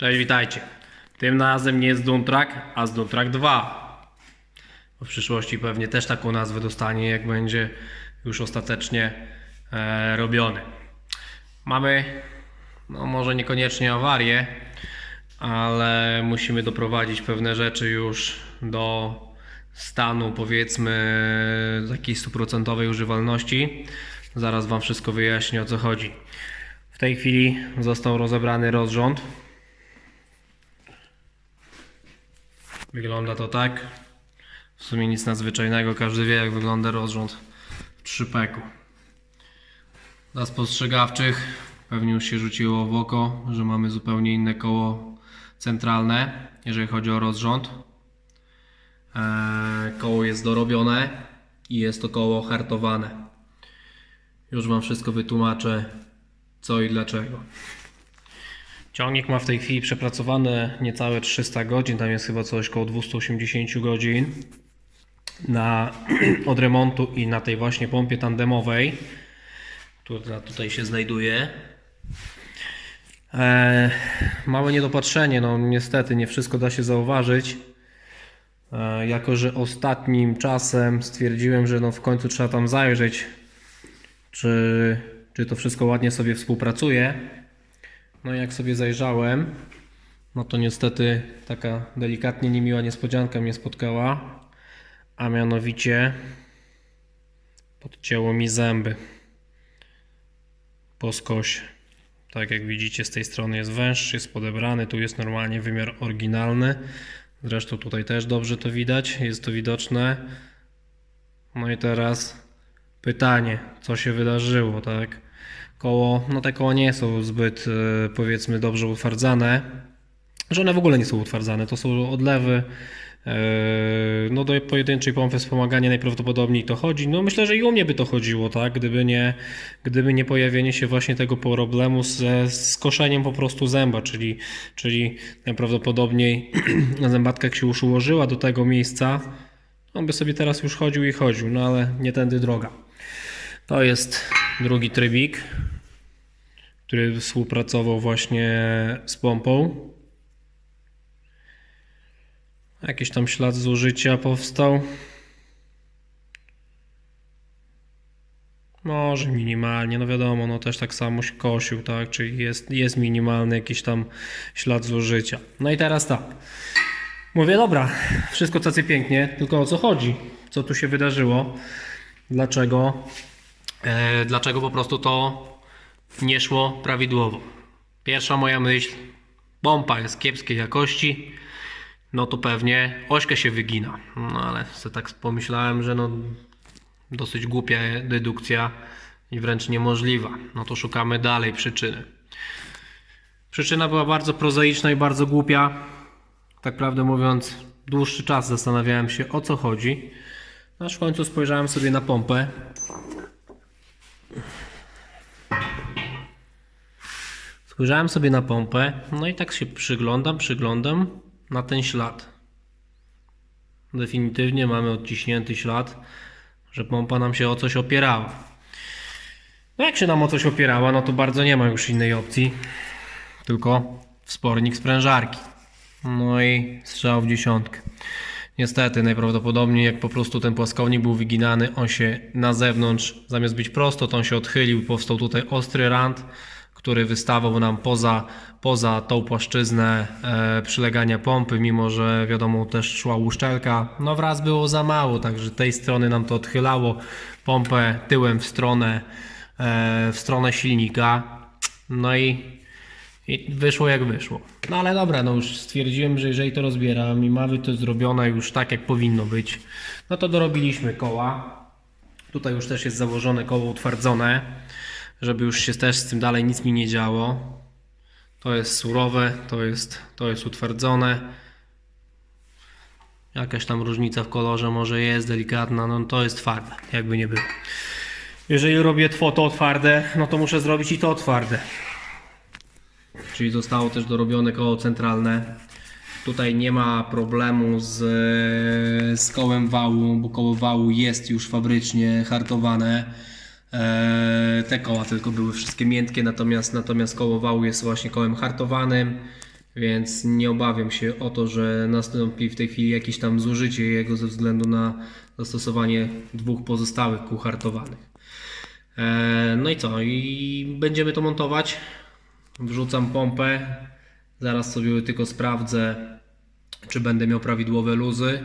Cześć, witajcie. Tym razem nie z Duntrak, a z Duntrak 2. W przyszłości pewnie też taką nazwę dostanie, jak będzie już ostatecznie e, robiony. Mamy, no może niekoniecznie awarię, ale musimy doprowadzić pewne rzeczy już do stanu powiedzmy takiej stuprocentowej używalności. Zaraz Wam wszystko wyjaśnię o co chodzi. W tej chwili został rozebrany rozrząd. Wygląda to tak. W sumie nic nadzwyczajnego, każdy wie jak wygląda rozrząd w trzypeku. Dla spostrzegawczych pewnie już się rzuciło w oko, że mamy zupełnie inne koło centralne, jeżeli chodzi o rozrząd. Eee, koło jest dorobione i jest to koło hartowane. Już Wam wszystko wytłumaczę, co i dlaczego. Ciągnik ma w tej chwili przepracowane niecałe 300 godzin, tam jest chyba coś około 280 godzin na, od remontu i na tej właśnie pompie tandemowej, która tutaj się znajduje. E, małe niedopatrzenie, no niestety nie wszystko da się zauważyć. E, jako, że ostatnim czasem stwierdziłem, że no w końcu trzeba tam zajrzeć, czy, czy to wszystko ładnie sobie współpracuje. No jak sobie zajrzałem, no to niestety taka delikatnie niemiła niespodzianka mnie spotkała, a mianowicie podcięło mi zęby po. Tak jak widzicie z tej strony jest węższy, jest podebrany, tu jest normalnie wymiar oryginalny. Zresztą tutaj też dobrze to widać, jest to widoczne. No i teraz pytanie, co się wydarzyło, tak? Koło, no te koła nie są zbyt e, powiedzmy dobrze utwardzane, że one w ogóle nie są utwardzane, to są odlewy. e, No do pojedynczej pompy wspomagania najprawdopodobniej to chodzi. No myślę, że i u mnie by to chodziło, tak? Gdyby nie, gdyby nie pojawienie się właśnie tego problemu ze skoszeniem po prostu zęba, czyli, czyli najprawdopodobniej zębatka jak się już ułożyła do tego miejsca, on by sobie teraz już chodził i chodził, no ale nie tędy droga. To jest drugi trybik, który współpracował właśnie z pompą. Jakiś tam ślad zużycia powstał. Może minimalnie, no wiadomo, no też tak samo się kosił, tak? Czyli jest, jest minimalny jakiś tam ślad zużycia. No i teraz tak. Mówię, dobra, wszystko tacy pięknie, tylko o co chodzi? Co tu się wydarzyło? Dlaczego? E, dlaczego po prostu to nie szło prawidłowo? Pierwsza moja myśl, pompa jest kiepskiej jakości, no to pewnie ośka się wygina. No ale sobie tak pomyślałem, że no dosyć głupia dedukcja i wręcz niemożliwa. No to szukamy dalej przyczyny. Przyczyna była bardzo prozaiczna i bardzo głupia. Tak prawdę mówiąc, dłuższy czas zastanawiałem się o co chodzi. Aż w końcu spojrzałem sobie na pompę. Spojrzałem sobie na pompę, no i tak się przyglądam, przyglądam na ten ślad. Definitywnie mamy odciśnięty ślad, że pompa nam się o coś opierała. No jak się nam o coś opierała, no to bardzo nie ma już innej opcji, tylko wspornik sprężarki. No i strzał w dziesiątkę. Niestety, najprawdopodobniej jak po prostu ten płaskownik był wyginany, on się na zewnątrz, zamiast być prosto, to on się odchylił, powstał tutaj ostry rand, który wystawał nam poza, poza tą płaszczyznę e, przylegania pompy, mimo że wiadomo też szła uszczelka. No wraz było za mało, także tej strony nam to odchylało pompę tyłem w stronę, e, w stronę silnika. No i i wyszło jak wyszło. No ale dobra, no już stwierdziłem, że jeżeli to rozbieram i mamy to zrobione już tak jak powinno być, no to dorobiliśmy koła. Tutaj już też jest założone koło utwardzone, żeby już się też z tym dalej nic mi nie działo. To jest surowe, to jest, to jest utwardzone. Jakaś tam różnica w kolorze może jest delikatna, no to jest twarde, jakby nie było. Jeżeli robię tło to twarde, no to muszę zrobić i to twarde. Czyli zostało też dorobione koło centralne. Tutaj nie ma problemu z, z kołem wału, bo koło wału jest już fabrycznie hartowane. Eee, te koła tylko były wszystkie miętkie, natomiast, natomiast koło wału jest właśnie kołem hartowanym. Więc nie obawiam się o to, że nastąpi w tej chwili jakieś tam zużycie jego ze względu na zastosowanie dwóch pozostałych kół hartowanych. E, No i co? I będziemy to montować. Wrzucam pompę. Zaraz sobie tylko sprawdzę, czy będę miał prawidłowe luzy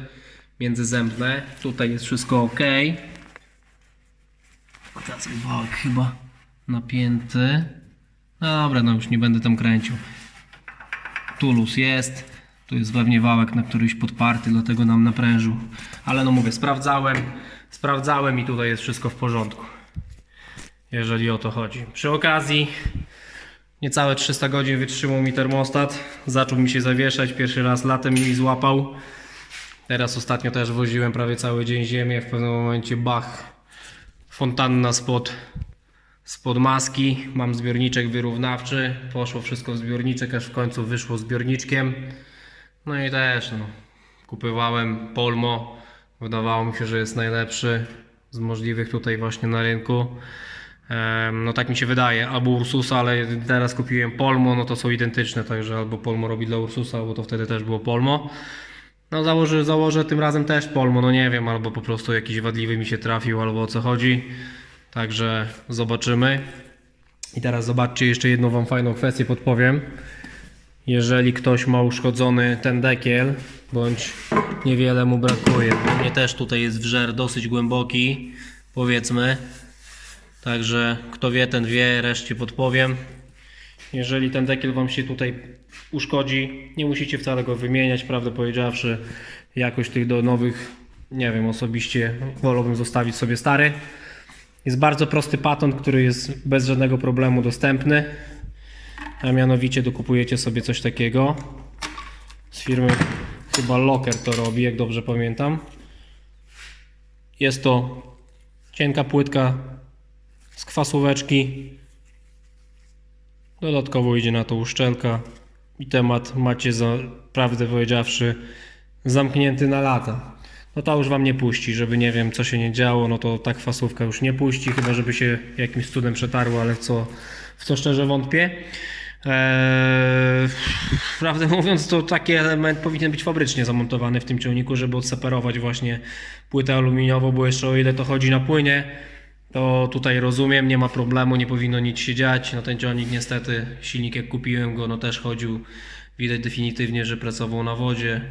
międzyzębne. Tutaj jest wszystko ok. Teraz wałek chyba napięty. Dobra, no już nie będę tam kręcił. Tu luz jest. Tu jest pewnie wałek na któryś podparty, dlatego nam naprężył. Ale no mówię, sprawdzałem. Sprawdzałem i tutaj jest wszystko w porządku. Jeżeli o to chodzi. Przy okazji niecałe 300 godzin wytrzymał mi termostat. Zaczął mi się zawieszać. Pierwszy raz latem mi złapał. Teraz ostatnio też woziłem prawie cały dzień ziemię. W pewnym momencie bach. Fontanna spod, spod maski. Mam zbiorniczek wyrównawczy. Poszło wszystko w zbiorniczek, aż w końcu wyszło zbiorniczkiem. No i też no, kupywałem Polmo. Wydawało mi się, że jest najlepszy z możliwych tutaj właśnie na rynku. No tak mi się wydaje, albo Ursusa, ale teraz kupiłem Polmo, no to są identyczne, także albo Polmo robi dla Ursusa, albo to wtedy też było Polmo. No założę, założę tym razem też Polmo, no nie wiem, albo po prostu jakiś wadliwy mi się trafił, albo o co chodzi. Także zobaczymy. I teraz zobaczcie, jeszcze jedną Wam fajną kwestię podpowiem. Jeżeli ktoś ma uszkodzony ten dekiel, bądź niewiele mu brakuje, u mnie też tutaj jest wżer dosyć głęboki, powiedzmy. Także kto wie, ten wie, reszcie podpowiem. Jeżeli ten dekiel Wam się tutaj uszkodzi, nie musicie wcale go wymieniać, prawdę powiedziawszy. Jakoś tych do nowych, nie wiem, osobiście wolałbym zostawić sobie stary. Jest bardzo prosty patent, który jest bez żadnego problemu dostępny. A mianowicie dokupujecie sobie coś takiego. Z firmy chyba Locker to robi, jak dobrze pamiętam. Jest to cienka płytka z kwasóweczki. Dodatkowo idzie na to uszczelka i temat macie, za, prawdę powiedziawszy, zamknięty na lata. No ta już Wam nie puści, żeby nie wiem co się nie działo, no to ta kwasówka już nie puści, chyba żeby się jakimś cudem przetarło, ale w co, w co szczerze wątpię. Eee, prawdę mówiąc, to taki element powinien być fabrycznie zamontowany w tym ciągniku, żeby odseparować właśnie płytę aluminiową, bo jeszcze o ile to chodzi na płynie, to tutaj rozumiem, nie ma problemu, nie powinno nic się dziać. No ten ciągnik niestety, silnik jak kupiłem go, no też chodził, widać definitywnie, że pracował na wodzie.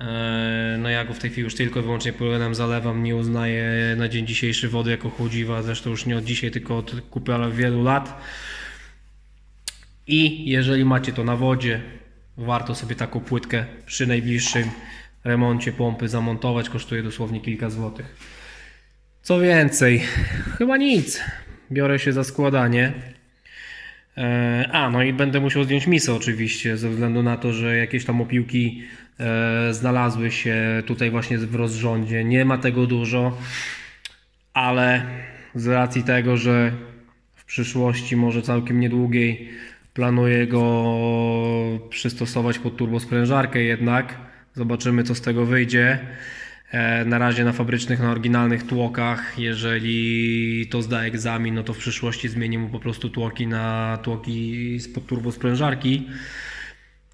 Eee, No ja go w tej chwili już tylko i wyłącznie płynem zalewam, nie uznaję na dzień dzisiejszy wody jako chłodziwa, zresztą już nie od dzisiaj, tylko od kupy, ale wielu lat. I jeżeli macie to na wodzie, warto sobie taką płytkę przy najbliższym remoncie pompy zamontować, kosztuje dosłownie kilka złotych. Co więcej, chyba nic. Biorę się za składanie. E, A, no i będę musiał zdjąć misę oczywiście, ze względu na to, że jakieś tam opiłki e, znalazły się tutaj właśnie w rozrządzie. Nie ma tego dużo, ale z racji tego, że w przyszłości, może całkiem niedługiej, planuję go przystosować pod turbosprężarkę jednak. Zobaczymy co z tego wyjdzie. E, Na razie na fabrycznych, na oryginalnych tłokach. Jeżeli to zda egzamin, no to w przyszłości zmienię mu po prostu tłoki na tłoki spod turbosprężarki.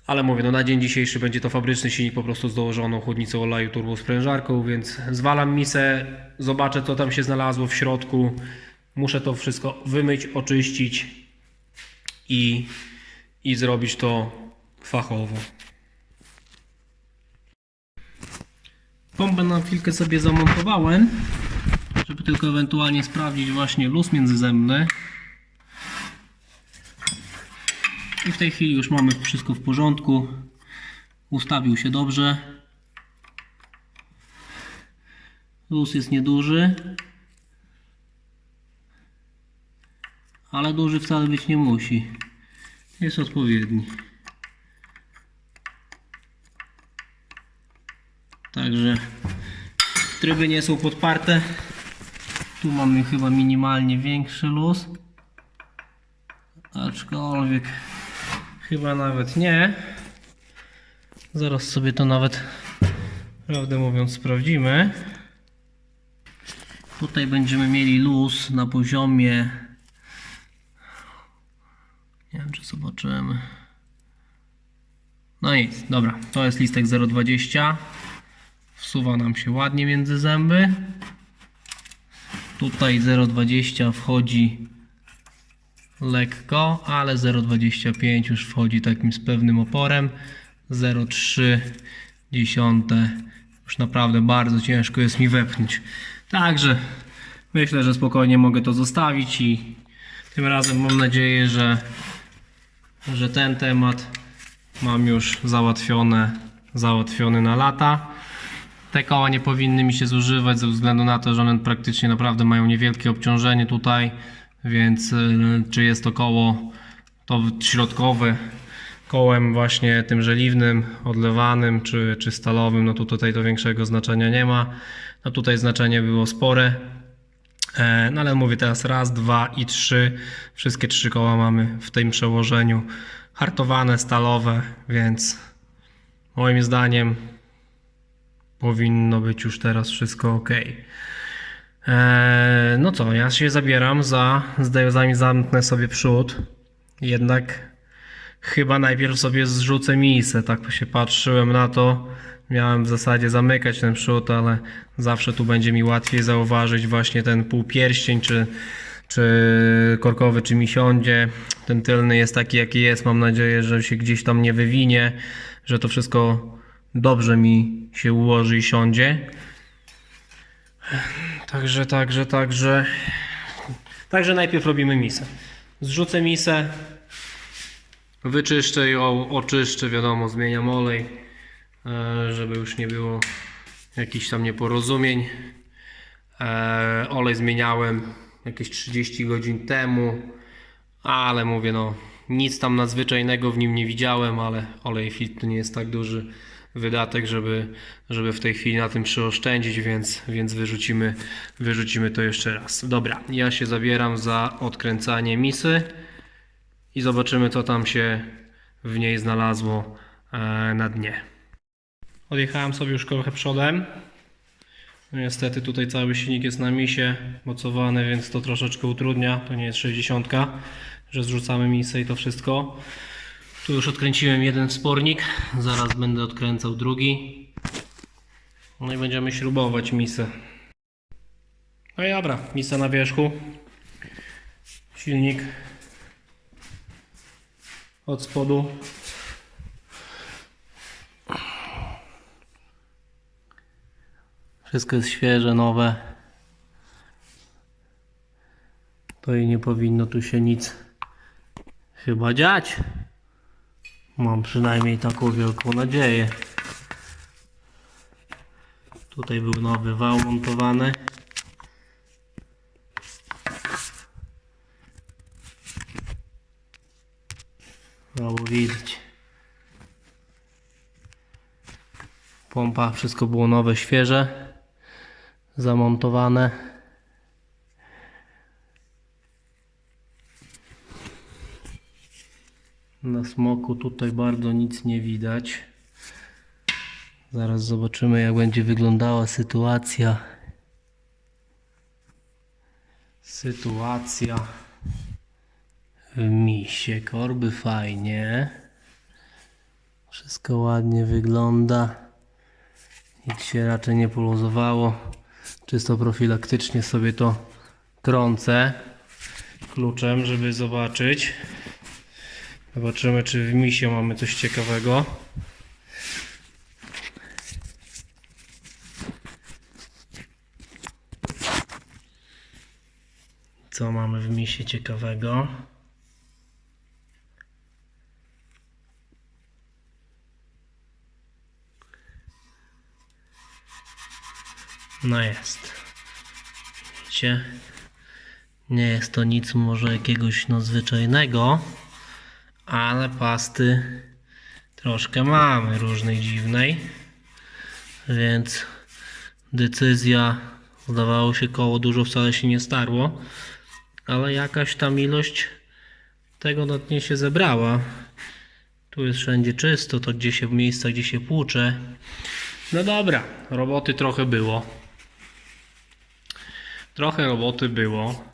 Ale mówię, no na dzień dzisiejszy będzie to fabryczny silnik po prostu z dołożoną chłodnicą oleju turbosprężarką, więc zwalam misę, zobaczę co tam się znalazło w środku. Muszę to wszystko wymyć, oczyścić i, i zrobić to fachowo. Pompę na chwilkę sobie zamontowałem, żeby tylko ewentualnie sprawdzić właśnie luz międzyzębny. I w tej chwili już mamy wszystko w porządku. Ustawił się dobrze. Luz jest nieduży. Ale duży wcale być nie musi. Jest odpowiedni. Także tryby nie są podparte. Tu mamy chyba minimalnie większy luz. Aczkolwiek chyba nawet nie. Zaraz sobie to nawet prawdę mówiąc sprawdzimy. Tutaj będziemy mieli luz na poziomie nie wiem czy zobaczymy No nic, dobra, to jest listek 0,20. Wsuwa nam się ładnie między zęby. Tutaj 0,20 wchodzi lekko, ale 0,25 już wchodzi takim z pewnym oporem. 0,3 dziesiąte już naprawdę bardzo ciężko jest mi wepchnąć. Także myślę, że spokojnie mogę to zostawić i tym razem mam nadzieję, że, że ten temat mam już załatwione, załatwiony na lata. Te koła nie powinny mi się zużywać ze względu na to, że one praktycznie naprawdę mają niewielkie obciążenie tutaj, więc y, czy jest to koło to środkowe kołem właśnie tym żeliwnym, odlewanym czy, czy stalowym, no to tutaj to większego znaczenia nie ma. No tutaj znaczenie było spore. E, No ale mówię teraz raz, dwa i trzy. Wszystkie trzy koła mamy w tym przełożeniu hartowane, stalowe, więc moim zdaniem powinno być już teraz wszystko ok. Eee, no co, ja się zabieram za, zanim zamknę sobie przód. Jednak chyba najpierw sobie zrzucę misę. Tak się patrzyłem na to. Miałem w zasadzie zamykać ten przód, ale zawsze tu będzie mi łatwiej zauważyć właśnie ten półpierścień, czy, czy korkowy, czy mi siądzie. Ten tylny jest taki, jaki jest. Mam nadzieję, że się gdzieś tam nie wywinie, że to wszystko dobrze mi się ułoży i siądzie. Także, także, także. Także najpierw robimy misę. Zrzucę misę, wyczyszczę ją, oczyszczę, wiadomo, zmieniam olej, e, żeby już nie było jakichś tam nieporozumień. E, Olej zmieniałem jakieś 30 godzin temu, ale mówię, no nic tam nadzwyczajnego w nim nie widziałem, ale olej fit to nie jest tak duży wydatek, żeby, żeby w tej chwili na tym przyoszczędzić, więc, więc wyrzucimy, wyrzucimy to jeszcze raz. Dobra, ja się zabieram za odkręcanie misy i zobaczymy, co tam się w niej znalazło e, na dnie. Odjechałem sobie już trochę przodem. No Niestety tutaj cały silnik jest na misie mocowany, więc to troszeczkę utrudnia. To nie jest 60, że zrzucamy misę i to wszystko. Tu już odkręciłem jeden wspornik, zaraz będę odkręcał drugi. No i będziemy śrubować misę. No i dobra, misa na wierzchu. Silnik od spodu. Wszystko jest świeże, nowe. To i nie powinno tu się nic chyba dziać. Mam przynajmniej taką wielką nadzieję. Tutaj był nowy wał montowany. No widać. Pompa, wszystko było nowe, świeże. Zamontowane. Smoku tutaj bardzo nic nie widać. Zaraz zobaczymy jak będzie wyglądała sytuacja. Sytuacja w misie. Korby fajnie. Wszystko ładnie wygląda. Nic się raczej nie poluzowało. Czysto profilaktycznie sobie to trącę kluczem, żeby zobaczyć. Zobaczymy, czy w misie mamy coś ciekawego. Co mamy w misie ciekawego? No jest. Widzicie? Nie jest to nic może jakiegoś nadzwyczajnego ale pasty troszkę mamy różnej dziwnej, więc decyzja zdawało się koło dużo wcale się nie starło, ale jakaś tam ilość tego na dnie się zebrała. Tu jest wszędzie czysto, to gdzie się w miejscach, gdzie się płucze. No dobra, roboty trochę było. Trochę roboty było.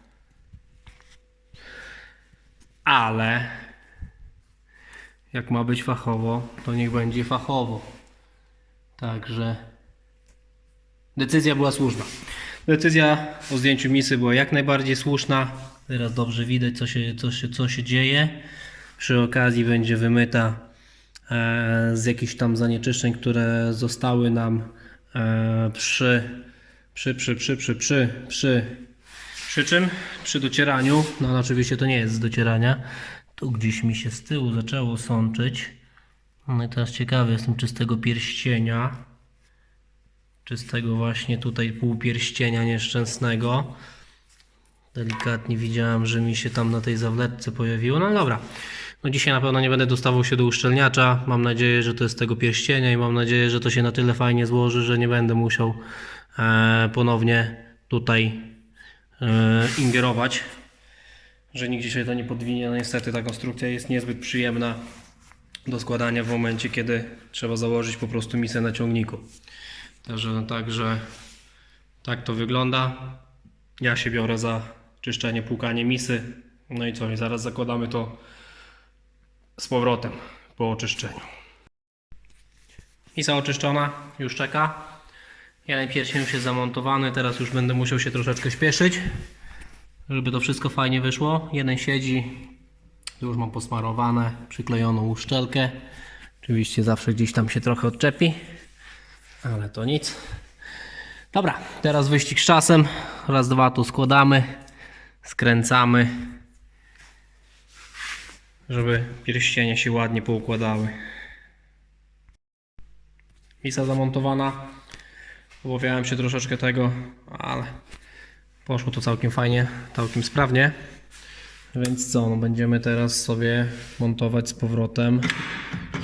Ale jak ma być fachowo, to niech będzie fachowo. Także decyzja była słuszna. Decyzja o zdjęciu misy była jak najbardziej słuszna. Teraz dobrze widać, co się, co się, co się dzieje. Przy okazji będzie wymyta e, z jakichś tam zanieczyszczeń, które zostały nam e, przy, przy, przy, przy, przy, przy, przy, przy czym? Przy docieraniu. No oczywiście to nie jest z docierania tu gdzieś mi się z tyłu zaczęło sączyć. No i teraz ciekawy jestem, czy z tego pierścienia, czy z tego właśnie tutaj półpierścienia nieszczęsnego. Delikatnie widziałem, że mi się tam na tej zawletce pojawiło. No dobra. No dzisiaj na pewno nie będę dostawał się do uszczelniacza. Mam nadzieję, że to jest tego pierścienia i mam nadzieję, że to się na tyle fajnie złoży, że nie będę musiał e, ponownie tutaj e, ingerować. Że nigdzie się to nie podwinie. No niestety ta konstrukcja jest niezbyt przyjemna do składania w momencie, kiedy trzeba założyć po prostu misę na ciągniku. Także, także tak to wygląda. Ja się biorę za czyszczenie, płukanie misy. No i co? I zaraz zakładamy to z powrotem po oczyszczeniu. Misa oczyszczona, już czeka. Pierścień już jest zamontowany, teraz już będę musiał się troszeczkę śpieszyć, żeby to wszystko fajnie wyszło. Jeden siedzi, tu już mam posmarowane, przyklejoną uszczelkę. Oczywiście zawsze gdzieś tam się trochę odczepi, ale to nic. Dobra, teraz wyścig z czasem. Raz, dwa tu składamy, skręcamy, żeby pierścienie się ładnie poukładały. Misa zamontowana. Obawiałem się troszeczkę tego, ale poszło to całkiem fajnie, całkiem sprawnie. Więc co, no będziemy teraz sobie montować z powrotem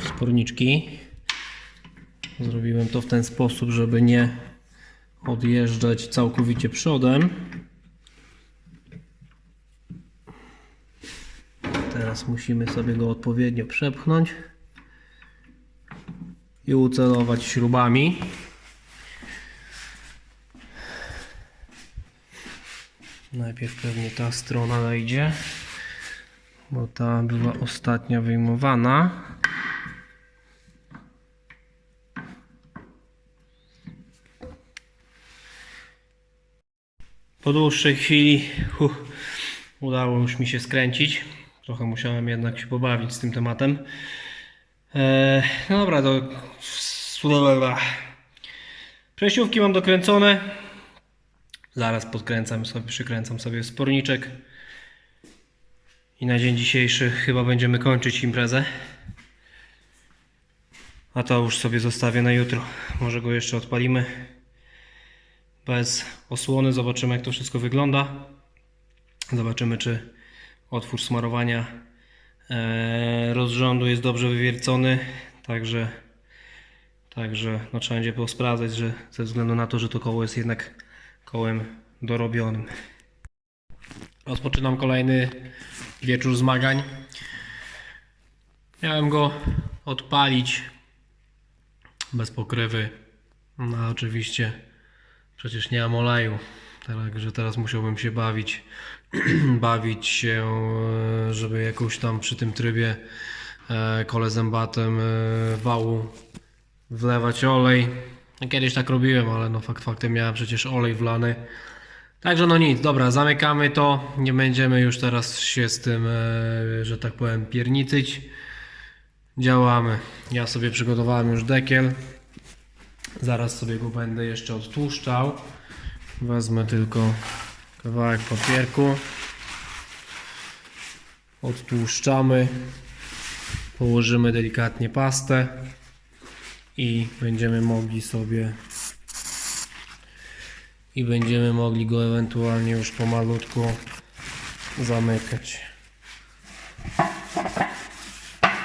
sporniczki. Zrobiłem to w ten sposób, żeby nie odjeżdżać całkowicie przodem. Teraz musimy sobie go odpowiednio przepchnąć i ucelować śrubami. Najpierw pewnie ta strona wejdzie, bo ta była ostatnia wyjmowana. Po dłuższej chwili huh, udało już mi się skręcić. Trochę musiałem jednak się pobawić z tym tematem. Eee, no dobra, to przejściówki mam dokręcone. Zaraz podkręcam sobie, przykręcam sobie sporniczek. I na dzień dzisiejszy chyba będziemy kończyć imprezę. A to już sobie zostawię na jutro. Może go jeszcze odpalimy. Bez osłony. Zobaczymy jak to wszystko wygląda. Zobaczymy czy otwór smarowania e, rozrządu jest dobrze wywiercony. Także, także no, trzeba będzie posprawdzać, że ze względu na to, że to koło jest jednak kołem dorobionym. Rozpoczynam kolejny wieczór zmagań. Miałem go odpalić bez pokrywy. No oczywiście przecież nie mam oleju. Także teraz musiałbym się bawić, bawić się, e, żeby jakoś tam przy tym trybie e, kole zębatem e, wału wlewać olej. Kiedyś tak robiłem, ale no fakt faktem miałem przecież olej wlany. Także no nic, dobra, zamykamy to. Nie będziemy już teraz się z tym, e, że tak powiem, piernicyć. Działamy. Ja sobie przygotowałem już dekiel. Zaraz sobie go będę jeszcze odtłuszczał. Wezmę tylko kawałek papierku. Odtłuszczamy. Położymy delikatnie pastę i będziemy mogli sobie i będziemy mogli go ewentualnie już pomalutku zamykać.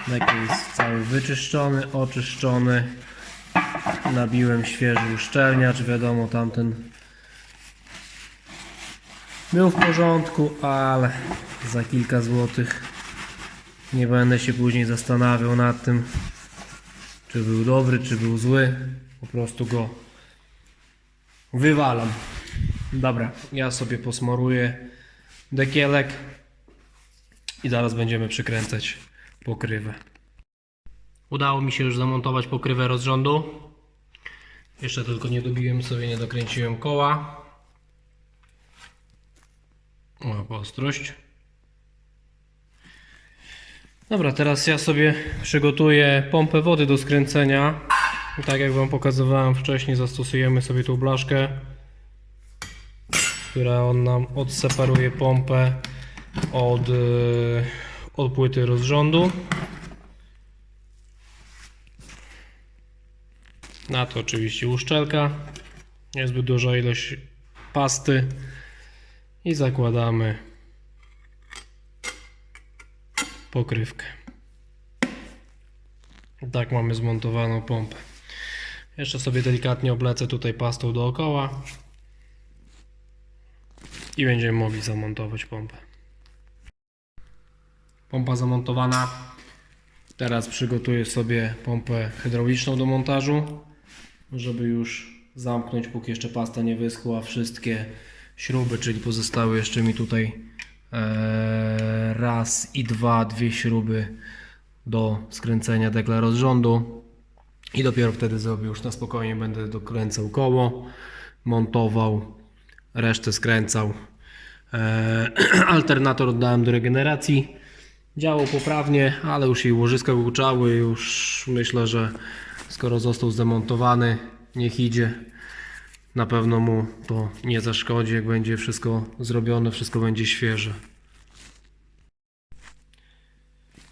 Dekiel jest cały wyczyszczony, oczyszczony. Nabiłem świeży uszczelniacz, wiadomo tamten był w porządku, ale za kilka złotych nie będę się później zastanawiał nad tym, czy był dobry, czy był zły. Po prostu go wywalam. Dobra, ja sobie posmaruję dekielek i zaraz będziemy przykręcać pokrywę. Udało mi się już zamontować pokrywę rozrządu. Jeszcze tylko nie dobiłem sobie, nie dokręciłem koła. O, ostrość. Dobra, teraz ja sobie przygotuję pompę wody do skręcenia. I Tak jak Wam pokazywałem wcześniej, zastosujemy sobie tą blaszkę, która on nam odseparuje pompę od, yy, od płyty rozrządu. Na to oczywiście uszczelka, niezbyt duża ilość pasty i zakładamy pokrywkę. Tak mamy zmontowaną pompę. Jeszcze sobie delikatnie oblecę tutaj pastą dookoła i będziemy mogli zamontować pompę. Pompa zamontowana. Teraz przygotuję sobie pompę hydrauliczną do montażu, żeby już zamknąć, póki jeszcze pasta nie wyschła, wszystkie śruby, czyli pozostały jeszcze mi tutaj raz i dwa, dwie śruby do skręcenia dekla rozrządu i dopiero wtedy zrobię już na spokojnie, będę dokręcał koło, montował, resztę skręcał. E, alternator oddałem do regeneracji. Działał poprawnie, ale już jej łożyska uczały. Już myślę, że skoro został zdemontowany, niech idzie. Na pewno mu to nie zaszkodzi, jak będzie wszystko zrobione, wszystko będzie świeże.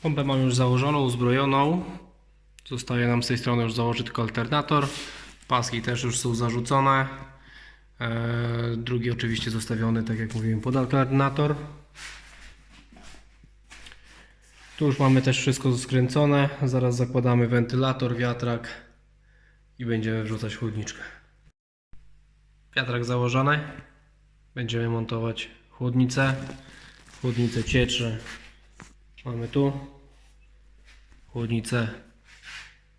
Pompę mam już założoną, uzbrojoną. Zostaje nam z tej strony już założyć tylko alternator. Paski też już są zarzucone. Eee, drugi oczywiście zostawiony, tak jak mówiłem, pod alternator. Tu już mamy też wszystko skręcone. Zaraz zakładamy wentylator, wiatrak i będziemy wrzucać chłodniczkę. Wiatrak założony. Będziemy montować chłodnicę. Chłodnicę cieczy. Mamy tu. Chłodnicę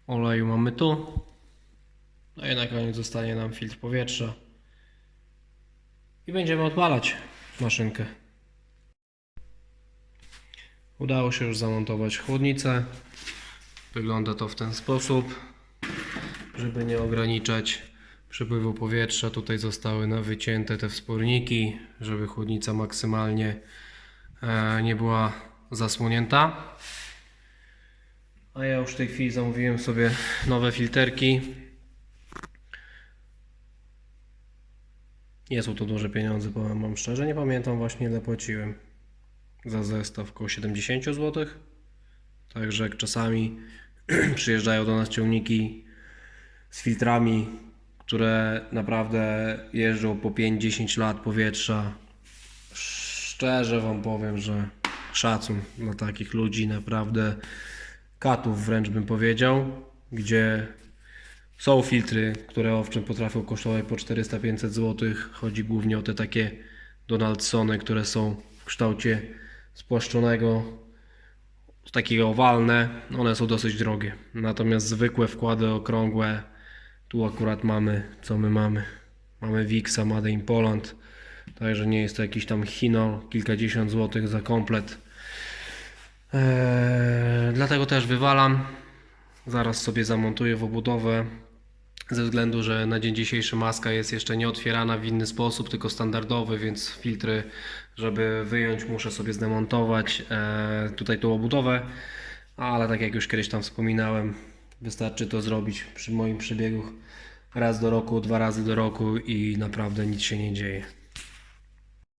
oleju mamy tu. No i na koniec zostanie nam filtr powietrza. I będziemy odpalać maszynkę. Udało się już zamontować chłodnicę. Wygląda to w ten sposób, żeby nie ograniczać przepływu powietrza. Tutaj zostały na wycięte te wsporniki, żeby chłodnica maksymalnie e, nie była zasłonięta. A ja już w tej chwili zamówiłem sobie nowe filterki. Nie są to duże pieniądze, powiem wam szczerze. Nie pamiętam właśnie ile płaciłem za zestaw około 70 zł. Także jak czasami przyjeżdżają do nas ciągniki z filtrami, które naprawdę jeżdżą po 5-10 lat powietrza, szczerze Wam powiem, że szacun dla takich ludzi, naprawdę katów wręcz bym powiedział, gdzie są filtry, które owszem potrafią kosztować po 400-500 zł. Chodzi głównie o te takie Donaldsony, które są w kształcie spłaszczonego, takiego owalne. One są dosyć drogie. Natomiast zwykłe wkłady okrągłe, tu akurat mamy, co my mamy? Mamy Wixa Made in Poland. Także nie jest to jakiś tam Chino, kilkadziesiąt złotych za komplet. Eee, dlatego też wywalam. Zaraz sobie zamontuję w obudowę. Ze względu, że na dzień dzisiejszy maska jest jeszcze nie otwierana w inny sposób, tylko standardowy, więc filtry, żeby wyjąć, muszę sobie zdemontować e, tutaj tą obudowę. Ale tak jak już kiedyś tam wspominałem, wystarczy to zrobić przy moim przebiegu raz do roku, dwa razy do roku i naprawdę nic się nie dzieje.